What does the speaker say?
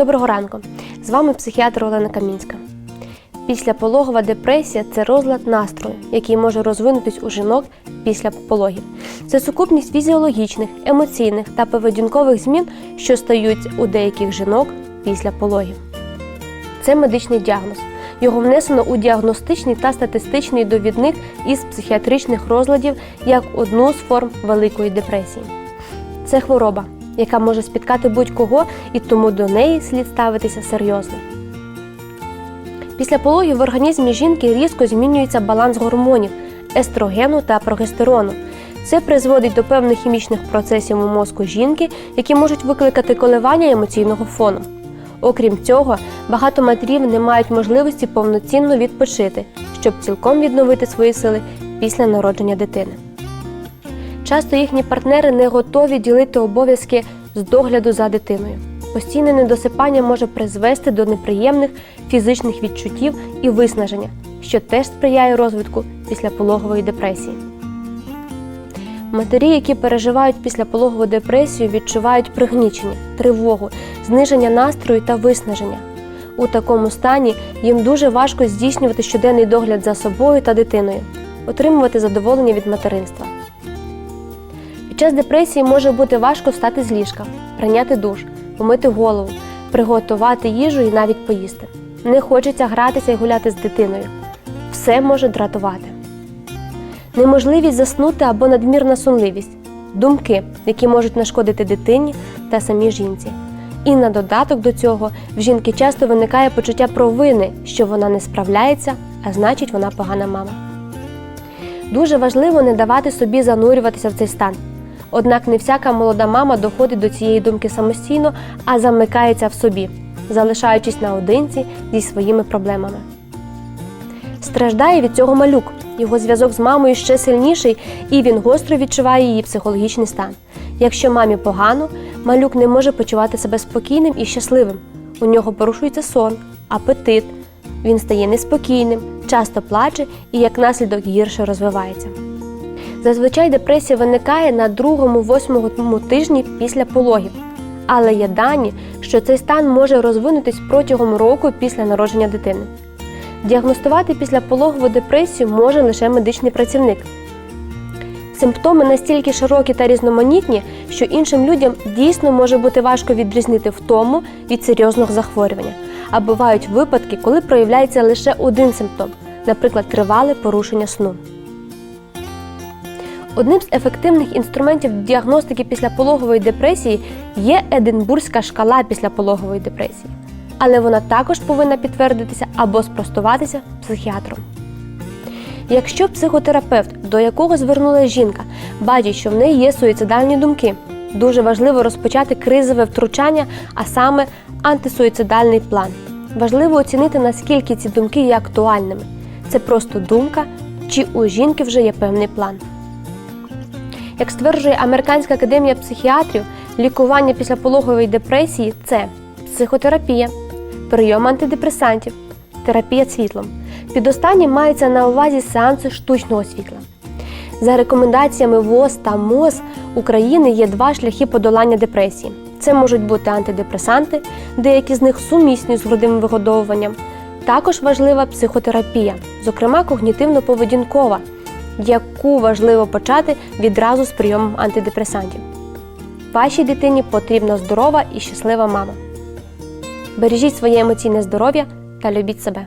Доброго ранку! З вами психіатр Олена Камінська. Післяпологова депресія це розлад настрою, який може розвинутись у жінок після пологів. Це сукупність фізіологічних, емоційних та поведінкових змін, що стають у деяких жінок після пологів. Це медичний діагноз. Його внесено у діагностичний та статистичний довідник із психіатричних розладів як одну з форм великої депресії. Це хвороба, яка може спіткати будь-кого, і тому до неї слід ставитися серйозно. Після пологів в організмі жінки різко змінюється баланс гормонів естрогену та прогестерону. Це призводить до певних хімічних процесів у мозку жінки, які можуть викликати коливання емоційного фону. Окрім цього, багато матерів не мають можливості повноцінно відпочити, щоб цілком відновити свої сили після народження дитини. Часто їхні партнери не готові ділити обов'язки з догляду за дитиною. Постійне недосипання може призвести до неприємних фізичних відчуттів і виснаження, що теж сприяє розвитку післяпологової депресії. Матері, які переживають післяпологову депресію, відчувають пригнічення, тривогу, зниження настрою та виснаження. У такому стані їм дуже важко здійснювати щоденний догляд за собою та дитиною, отримувати задоволення від материнства. Час депресії може бути важко встати з ліжка, прийняти душ, помити голову, приготувати їжу і навіть поїсти. Не хочеться гратися і гуляти з дитиною. Все може дратувати. Неможливість заснути або надмірна сонливість, думки, які можуть нашкодити дитині та самій жінці. І на додаток до цього в жінки часто виникає почуття провини, що вона не справляється, а значить, вона погана мама. Дуже важливо не давати собі занурюватися в цей стан. Однак не всяка молода мама доходить до цієї думки самостійно, а замикається в собі, залишаючись наодинці зі своїми проблемами. Страждає від цього малюк. Його зв'язок з мамою ще сильніший, і він гостро відчуває її психологічний стан. Якщо мамі погано, малюк не може почувати себе спокійним і щасливим. У нього порушується сон, апетит, він стає неспокійним, часто плаче і як наслідок гірше розвивається. Зазвичай депресія виникає на другому-восьмому тижні після пологів, але є дані, що цей стан може розвинутись протягом року після народження дитини. Діагностувати післяпологову депресію може лише медичний працівник. Симптоми настільки широкі та різноманітні, що іншим людям дійсно може бути важко відрізнити втому від серйозного захворювання. А бувають випадки, коли проявляється лише один симптом, наприклад, тривале порушення сну. Одним з ефективних інструментів діагностики післяпологової депресії є Единбурзька шкала післяпологової депресії, але вона також повинна підтвердитися або спростуватися психіатром. Якщо психотерапевт, до якого звернулася жінка, бачить, що в неї є суїцидальні думки, дуже важливо розпочати кризове втручання, а саме антисуїцидальний план. Важливо оцінити, наскільки ці думки є актуальними. Це просто думка, чи у жінки вже є певний план. Як стверджує Американська академія психіатрів, лікування післяпологової депресії це психотерапія, прийом антидепресантів, терапія світлом. Під останнім мається на увазі сеанси штучного світла. За рекомендаціями ВОЗ та МОЗ України є два шляхи подолання депресії. Це можуть бути антидепресанти, деякі з них сумісні з грудним вигодовуванням. Також важлива психотерапія, зокрема когнітивно-поведінкова, яку важливо почати відразу з прийомом антидепресантів. Вашій дитині потрібна здорова і щаслива мама. Бережіть своє емоційне здоров'я та любіть себе.